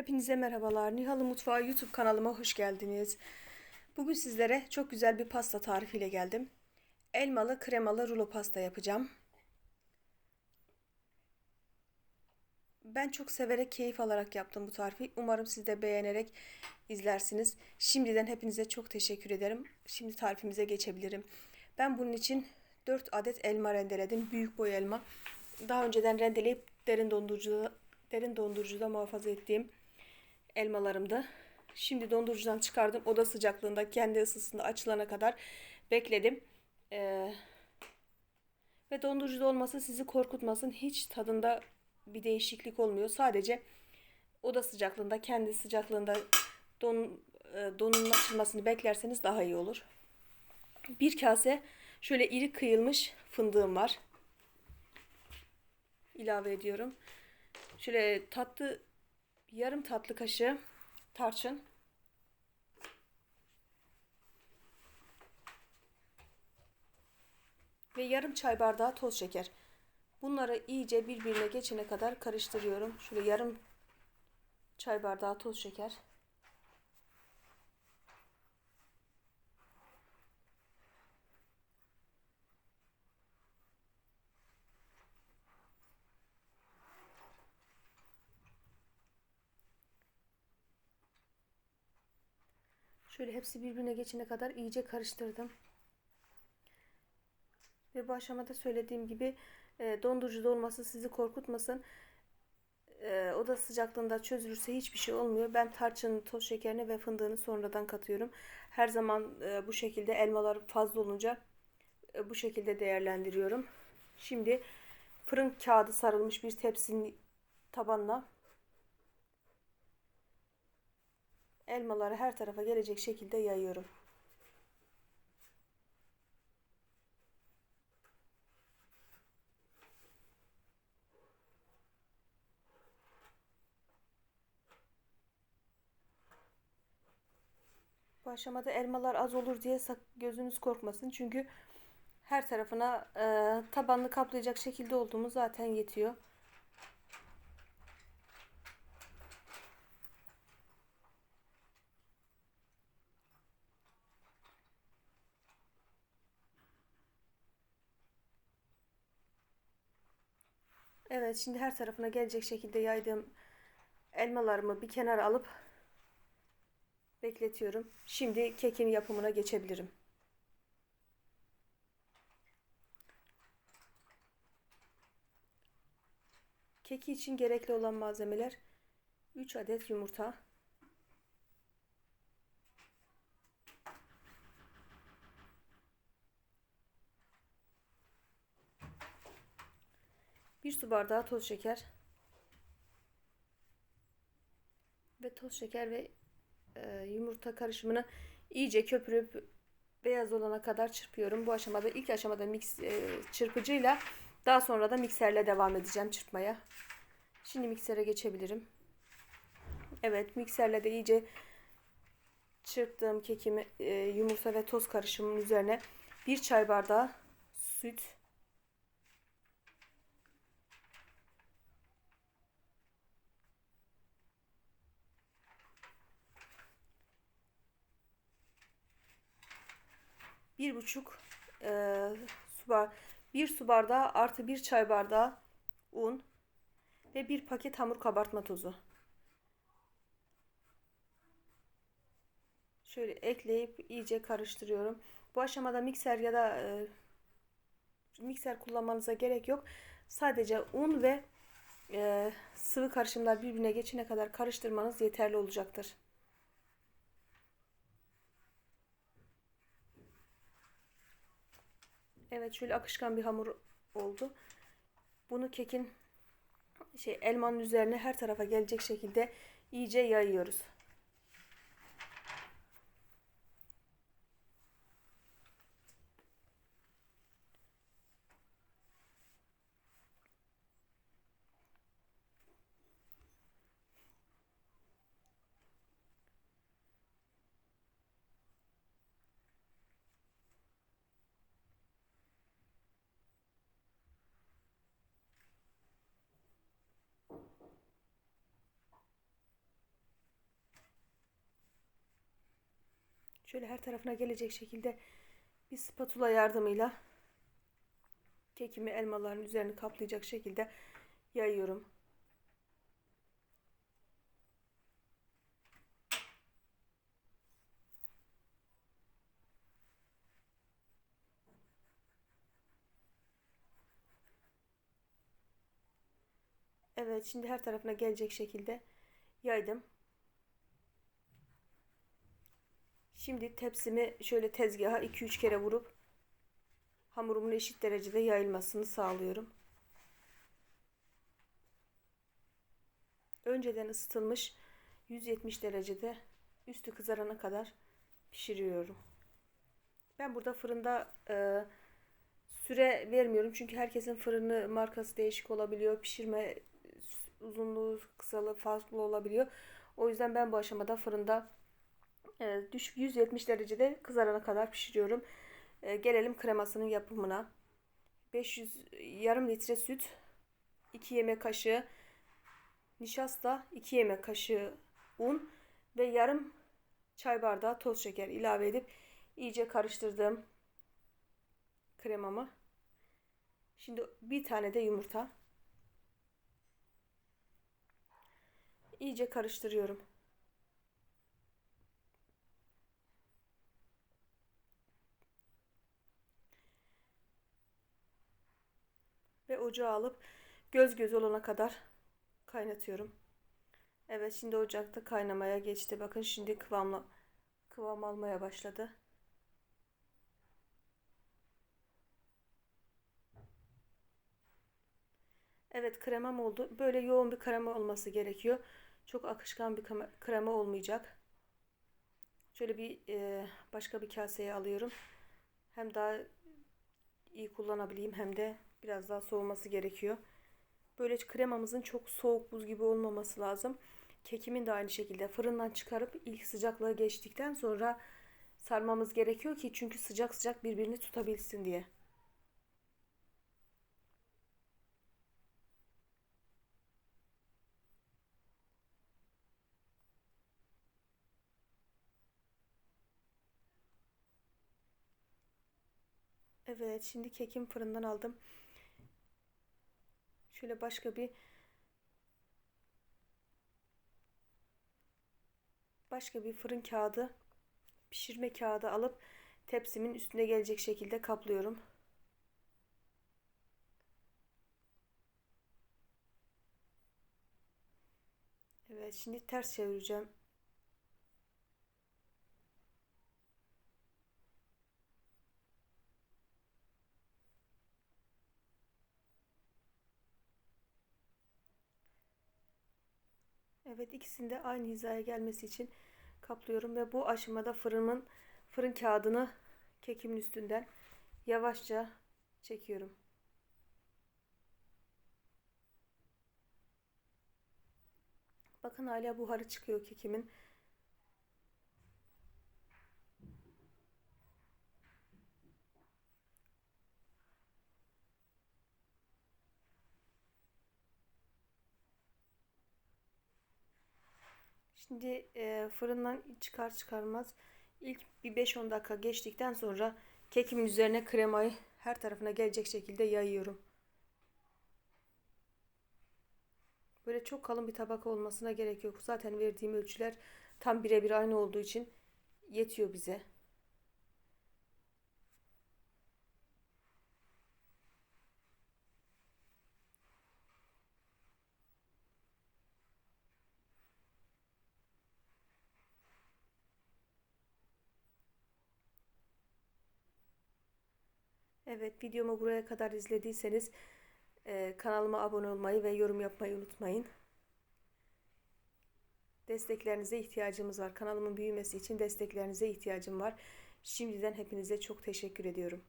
Hepinize merhabalar. Nihalı Mutfağı YouTube kanalıma hoş geldiniz. Bugün sizlere çok güzel bir pasta tarifiyle geldim. Elmalı kremalı rulo pasta yapacağım. Ben çok severek, keyif alarak yaptım bu tarifi. Umarım siz de beğenerek izlersiniz. Şimdiden hepinize çok teşekkür ederim. Şimdi tarifimize geçebilirim. Ben bunun için 4 adet elma rendeledim. Büyük boy elma. Daha önceden rendeleyip derin dondurucuda derin dondurucuda muhafaza ettiğim elmalarımdı. Şimdi dondurucudan çıkardım. Oda sıcaklığında kendi ısısında açılana kadar bekledim. Ee, ve dondurucuda olması sizi korkutmasın. Hiç tadında bir değişiklik olmuyor. Sadece oda sıcaklığında kendi sıcaklığında don, e, donun açılmasını beklerseniz daha iyi olur. Bir kase şöyle iri kıyılmış fındığım var. İlave ediyorum. Şöyle tatlı yarım tatlı kaşığı tarçın. Ve yarım çay bardağı toz şeker. Bunları iyice birbirine geçene kadar karıştırıyorum. Şöyle yarım çay bardağı toz şeker. Şöyle hepsi birbirine geçene kadar iyice karıştırdım. Ve bu aşamada söylediğim gibi e, dondurucuda olması sizi korkutmasın. E, oda sıcaklığında çözülürse hiçbir şey olmuyor. Ben tarçın, toz şekerini ve fındığını sonradan katıyorum. Her zaman e, bu şekilde elmalar fazla olunca e, bu şekilde değerlendiriyorum. Şimdi fırın kağıdı sarılmış bir tepsinin tabanına elmaları her tarafa gelecek şekilde yayıyorum. Bu aşamada elmalar az olur diye gözünüz korkmasın. Çünkü her tarafına e, tabanını kaplayacak şekilde olduğumuz zaten yetiyor. Evet şimdi her tarafına gelecek şekilde yaydığım elmalarımı bir kenara alıp bekletiyorum. Şimdi kekin yapımına geçebilirim. Keki için gerekli olan malzemeler 3 adet yumurta, Bir su bardağı toz şeker. Ve toz şeker ve e, yumurta karışımını iyice köpürüp beyaz olana kadar çırpıyorum. Bu aşamada ilk aşamada mix e, çırpıcıyla daha sonra da mikserle devam edeceğim çırpmaya. Şimdi miksere geçebilirim. Evet mikserle de iyice çırptığım kekimi e, yumurta ve toz karışımının üzerine bir çay bardağı süt bir buçuk e, su bar bir su bardağı artı bir çay bardağı un ve bir paket hamur kabartma tozu. Şöyle ekleyip iyice karıştırıyorum. Bu aşamada mikser ya da e, mikser kullanmanıza gerek yok. Sadece un ve e, sıvı karışımlar birbirine geçene kadar karıştırmanız yeterli olacaktır. Evet şöyle akışkan bir hamur oldu. Bunu kekin şey elmanın üzerine her tarafa gelecek şekilde iyice yayıyoruz. Şöyle her tarafına gelecek şekilde bir spatula yardımıyla kekimi elmaların üzerini kaplayacak şekilde yayıyorum. Evet şimdi her tarafına gelecek şekilde yaydım. Şimdi tepsimi şöyle tezgaha 2-3 kere vurup hamurumun eşit derecede yayılmasını sağlıyorum. Önceden ısıtılmış 170 derecede üstü kızarana kadar pişiriyorum. Ben burada fırında e, süre vermiyorum çünkü herkesin fırını markası değişik olabiliyor. Pişirme uzunluğu kısalığı farklı olabiliyor. O yüzden ben bu aşamada fırında düşük 170 derecede kızarana kadar pişiriyorum. E, gelelim kremasının yapımına. 500 yarım litre süt, 2 yemek kaşığı nişasta, 2 yemek kaşığı un ve yarım çay bardağı toz şeker ilave edip iyice karıştırdım kremamı. Şimdi bir tane de yumurta. iyice karıştırıyorum. Ve ocağa alıp göz göz olana kadar kaynatıyorum. Evet şimdi ocakta kaynamaya geçti. Bakın şimdi kıvamla kıvam almaya başladı. Evet kremam oldu. Böyle yoğun bir krema olması gerekiyor. Çok akışkan bir krema olmayacak. Şöyle bir e, başka bir kaseye alıyorum. Hem daha iyi kullanabileyim hem de biraz daha soğuması gerekiyor. Böyle kremamızın çok soğuk buz gibi olmaması lazım. Kekimin de aynı şekilde fırından çıkarıp ilk sıcaklığı geçtikten sonra sarmamız gerekiyor ki çünkü sıcak sıcak birbirini tutabilsin diye. Evet şimdi kekim fırından aldım. Şöyle başka bir başka bir fırın kağıdı pişirme kağıdı alıp tepsimin üstüne gelecek şekilde kaplıyorum. Evet şimdi ters çevireceğim. Evet ikisini de aynı hizaya gelmesi için kaplıyorum ve bu aşamada fırının fırın kağıdını kekimin üstünden yavaşça çekiyorum. Bakın hala buharı çıkıyor kekimin. Şimdi e, fırından çıkar çıkarmaz ilk bir 5-10 dakika geçtikten sonra kekimin üzerine kremayı her tarafına gelecek şekilde yayıyorum. Böyle çok kalın bir tabaka olmasına gerek yok. Zaten verdiğim ölçüler tam birebir aynı olduğu için yetiyor bize. Evet videomu buraya kadar izlediyseniz e, kanalıma abone olmayı ve yorum yapmayı unutmayın. Desteklerinize ihtiyacımız var. Kanalımın büyümesi için desteklerinize ihtiyacım var. Şimdiden hepinize çok teşekkür ediyorum.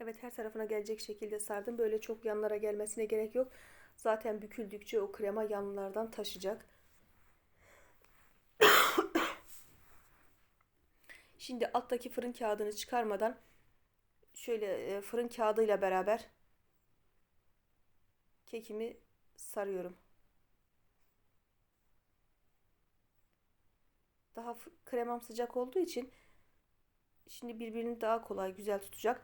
Evet her tarafına gelecek şekilde sardım. Böyle çok yanlara gelmesine gerek yok. Zaten büküldükçe o krema yanlardan taşacak. Şimdi alttaki fırın kağıdını çıkarmadan şöyle e, fırın kağıdıyla beraber kekimi sarıyorum. Daha kremam sıcak olduğu için şimdi birbirini daha kolay güzel tutacak.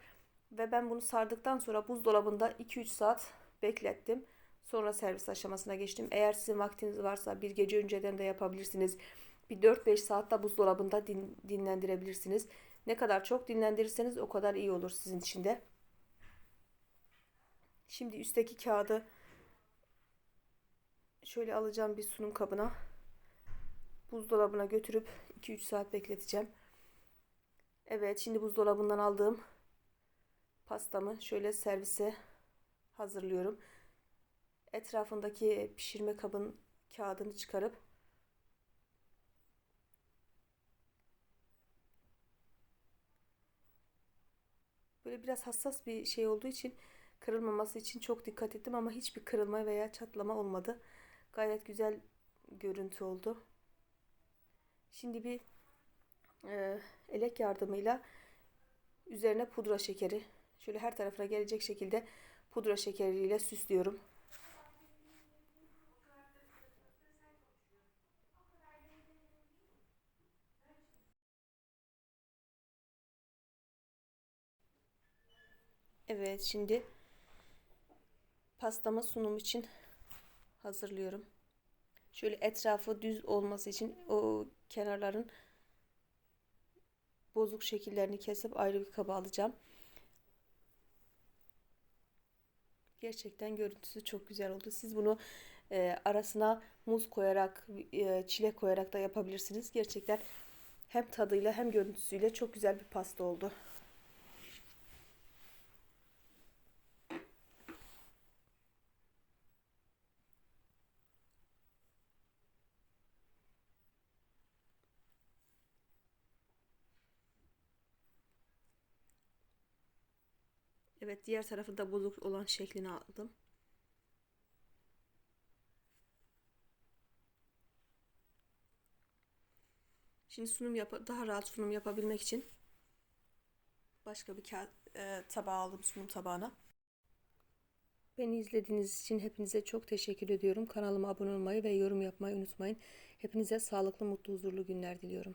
Ve ben bunu sardıktan sonra buzdolabında 2-3 saat beklettim. Sonra servis aşamasına geçtim. Eğer sizin vaktiniz varsa bir gece önceden de yapabilirsiniz. Bir 4-5 saat de buzdolabında din- dinlendirebilirsiniz. Ne kadar çok dinlendirirseniz o kadar iyi olur sizin için de. Şimdi üstteki kağıdı şöyle alacağım bir sunum kabına. Buzdolabına götürüp 2-3 saat bekleteceğim. Evet, şimdi buzdolabından aldığım pastamı şöyle servise hazırlıyorum. Etrafındaki pişirme kabın kağıdını çıkarıp böyle biraz hassas bir şey olduğu için kırılmaması için çok dikkat ettim ama hiçbir kırılma veya çatlama olmadı. Gayet güzel görüntü oldu. Şimdi bir e, elek yardımıyla üzerine pudra şekeri şöyle her tarafına gelecek şekilde pudra şekeriyle süslüyorum. Evet şimdi pastamı sunum için hazırlıyorum. Şöyle etrafı düz olması için o kenarların bozuk şekillerini kesip ayrı bir kaba alacağım. Gerçekten görüntüsü çok güzel oldu. Siz bunu e, arasına muz koyarak, e, çilek koyarak da yapabilirsiniz. Gerçekten hem tadıyla hem görüntüsüyle çok güzel bir pasta oldu. Evet diğer tarafı da bozuk olan şeklini aldım. Şimdi sunum yap daha rahat sunum yapabilmek için başka bir kağıt, e, tabağı aldım sunum tabağına. Beni izlediğiniz için hepinize çok teşekkür ediyorum. Kanalıma abone olmayı ve yorum yapmayı unutmayın. Hepinize sağlıklı, mutlu, huzurlu günler diliyorum.